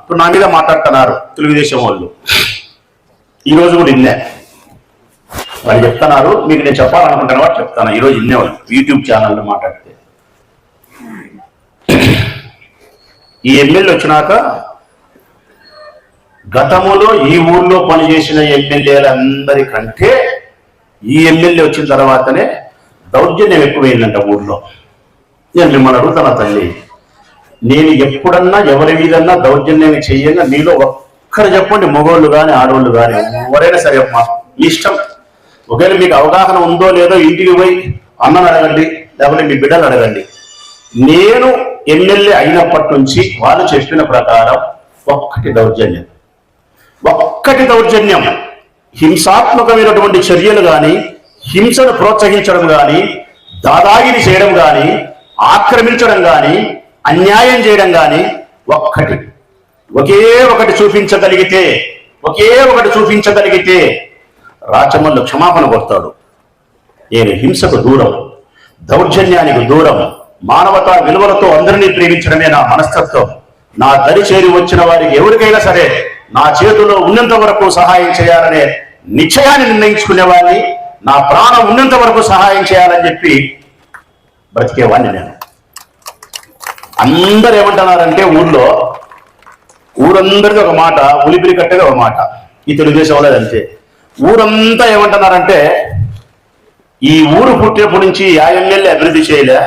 ఇప్పుడు నా మీద మాట్లాడుతున్నారు తెలుగుదేశం వాళ్ళు. ఈ రోజు కూడా ఇన్నే. వాళ్ళు చెప్తున్నారు మీకు నేను చెప్పాలనుకుంటాను వాడు చెప్తాను. ఈ రోజు ఇన్నే వాళ్ళు యూట్యూబ్ ఛానల్లో మాట్లాడితే. ఈ ఎమ్మెల్యే వచ్చినాక గతములో ఈ ఊర్లో పనిచేసిన ఎమ్మెల్యేలందరికంటే ఈ ఎమ్మెల్యే వచ్చిన తర్వాతనే దౌర్జన్యం ఎక్కువైందంట ఊర్లో. నేను మిమ్మల్ని అడుగుతాను తల్లి. నేను ఎప్పుడన్నా ఎవరి మీదన్నా దౌర్జన్యం చెయ్యన్నా మీలో ఒక్కరు చెప్పండి మగవాళ్ళు కానీ ఆడవాళ్ళు కానీ ఎవరైనా సరే అమ్మా మీ ఇష్టం. ఒకవేళ మీకు అవగాహన ఉందో లేదో ఇంటికి పోయి అన్నను అడగండి లేకపోతే మీ బిడ్డలు అడగండి. నేను ఎమ్మెల్యే అయినప్పటి నుంచి వాళ్ళు చెప్పిన ప్రకారం ఒక్కటి దౌర్జన్యం. ఒక్కటి దౌర్జన్యం. హింసాత్మకమైనటువంటి చర్యలు కానీ హింసను ప్రోత్సహించడం కానీ దాదాగిరి చేయడం కానీ ఆక్రమించడం కానీ అన్యాయం చేయడం కానీ ఒక్కటి. ఒకే ఒకటి చూపించగలిగితే ఒకే ఒకటి చూపించగలిగితే రాచమల్లు క్షమాపణ కొడతాడు నేను హింసకు దూరం దౌర్జన్యానికి దూరం మానవతా విలువలతో అందరినీ ప్రేమించడమే నా మనస్తత్వం. నా దరి చేరి వచ్చిన వారికి ఎవరికైనా సరే నా చేతిలో ఉన్నంత వరకు సహాయం చేయాలనే నిశ్చయాన్ని నిర్ణయించుకునేవాడిని నా ప్రాణం ఉన్నంత వరకు సహాయం చేయాలని చెప్పి బ్రతికేవాడిని నేను. అందరు ఏమంటున్నారంటే ఊర్లో ఊరందరిది ఒక మాట ఉలిపిరి కట్టేది ఒక మాట. ఈ తెలుగుదేశం వాళ్ళది అంతే. ఊరంతా ఏమంటున్నారంటే ఈ ఊరు పుట్టినప్పటి నుంచి ఆ ఎమ్మెల్యే అభివృద్ధి చేయలే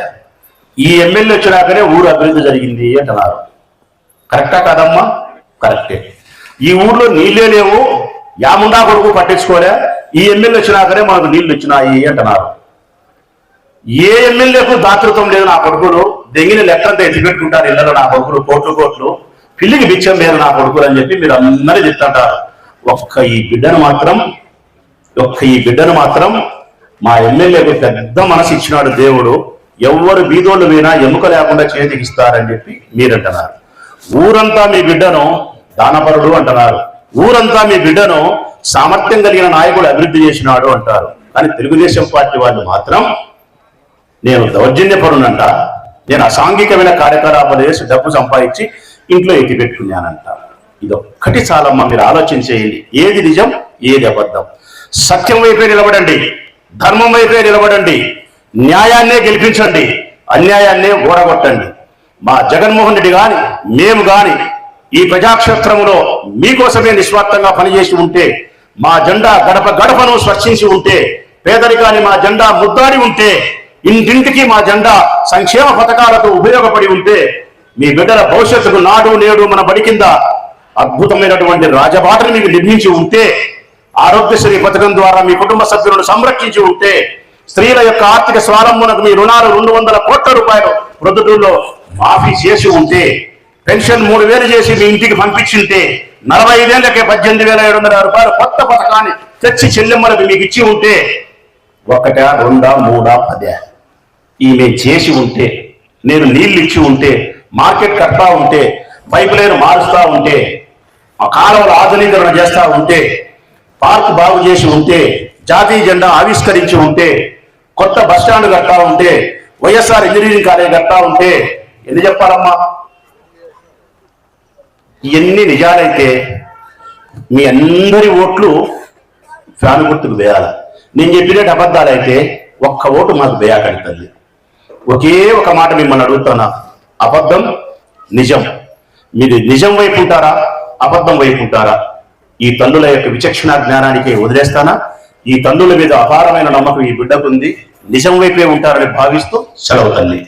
ఈ ఎమ్మెల్యే వచ్చినాకనే ఊరు అభివృద్ధి జరిగింది అంటున్నారు. కరెక్టా కాదమ్మా? కరెక్టే. ఈ ఊర్లో నీళ్ళే లేవు యాముండా కొడుకు పట్టించుకోలే ఈ ఎమ్మెల్యే వచ్చినాకనే మనకు నీళ్ళు వచ్చినాయి అంటున్నారు. ఏ ఎమ్మెల్యేకు దాతృత్వం లేదు నా కొడుకులు? దెంగిన లెక్కలంతా ఎత్తిపెట్టుకుంటారు ఇళ్ళలో నా కొడుకులు కోట్లు కోట్లు పిల్లికి బిచ్చం లేదు నా కొడుకులు అని చెప్పి మీరు అందరూ చెప్తుంటారు. ఒక్క ఈ బిడ్డను మాత్రం ఒక్క ఈ బిడ్డను మాత్రం మా ఎమ్మెల్యేకు పెద్ద మనసు ఇచ్చినాడు దేవుడు. ఎవ్వరు బీదోళ్ళు పోయినా ఎముక లేకుండా చేతికి ఇస్తారని చెప్పి మీరంటున్నారు. ఊరంతా మీ బిడ్డను దానపరుడు అంటున్నారు. ఊరంతా మీ బిడ్డను సామర్థ్యం కలిగిన నాయకుడు అభివృద్ధి చేసినాడు అంటారు. కానీ తెలుగుదేశం పార్టీ వాళ్ళు మాత్రం నేను దౌర్జన్యపరునంట నేను అసాంఘికమైన కార్యకలాపాలు చేసి డబ్బు సంపాదించి ఇంట్లో ఎక్కిపెట్టుకున్నానంట ఇది ఒక్కటి చాలమ్మా మీరు ఆలోచన చేయండి ఏది నిజం ఏది అబద్ధం. సత్యం వైపే నిలబడండి. ధర్మం వైపే నిలబడండి. న్యాయాన్నే గెలిపించండి. అన్యాయాన్నే ఓడగొట్టండి. మా జగన్మోహన్ రెడ్డి కానీ మేము కానీ ఈ ప్రజాక్షేత్రంలో మీకోసమే నిస్వార్థంగా పనిచేసి ఉంటే మా జెండా గడప గడపను స్పర్శించి ఉంటే పేదరికాన్ని మా జెండా ముద్దాడి ఉంటే ఇంటింటికి మా జెండా సంక్షేమ పథకాలకు ఉపయోగపడి ఉంటే మీ బిడ్డల భవిష్యత్తుకు నాడు నేడు మన బడి కింద అద్భుతమైనటువంటి రాజబాటను మీకు నిర్మించి ఉంటే ఆరోగ్యశ్రీ పథకం ద్వారా మీ కుటుంబ సభ్యులను సంరక్షించి ఉంటే స్త్రీల యొక్క ఆర్థిక స్వారంభనకు మీ రుణాలు రెండు వందల కోట్ల రూపాయలు ప్రొద్దుటూరులో మాఫీ చేసి ఉంటే పెన్షన్ మూడు వేలు చేసి మీ ఇంటికి పంపించింటే నలభై ఐదేళ్ళకే పద్దెనిమిది వేల ఏడు వందల రూపాయలు కొత్త పథకాన్ని తెచ్చి చెల్లెమ్మలకు మీకు ఇచ్చి ఉంటే ఒకటా రెండా మూడా పదే. ఈమె చేసి ఉంటే నేను నీళ్ళు ఇచ్చి ఉంటే మార్కెట్ కట్టా ఉంటే పైప్ లైన్ మారుస్తూ ఉంటే ఆ కాలువల ఆధునీకరణ చేస్తూ ఉంటే పార్క్ బాగు చేసి ఉంటే జాతీయ జెండా ఆవిష్కరించి ఉంటే కొత్త బస్ స్టాండ్ ఉంటే వైఎస్ఆర్ ఇంజనీరింగ్ కాలేజ్ కట్టా ఉంటే ఎన్ని చెప్పాలమ్మా? ఇవన్నీ నిజాలైతే మీ అందరి ఓట్లు ఫ్యాన్ గుర్తుకు వేయాలి. నేను చెప్పినట్టు అబద్ధాలైతే ఒక్క ఓటు మాకు వేయాకడుతుంది ఒకే ఒక మాట మిమ్మల్ని అడుగుతున్నా. అబద్ధం నిజం. మీరు నిజం వైపు ఉంటారా? అబద్ధం వైపు ఉంటారా? ఈ తల్లుల యొక్క విచక్షణ జ్ఞానానికి వదిలేస్తానా? ఈ తల్లుల మీద అపారమైన నమ్మకం ఈ బిడ్డకు ఉంది. నిజం వైపే ఉంటారని భావిస్తూ సెలవు తల్లి.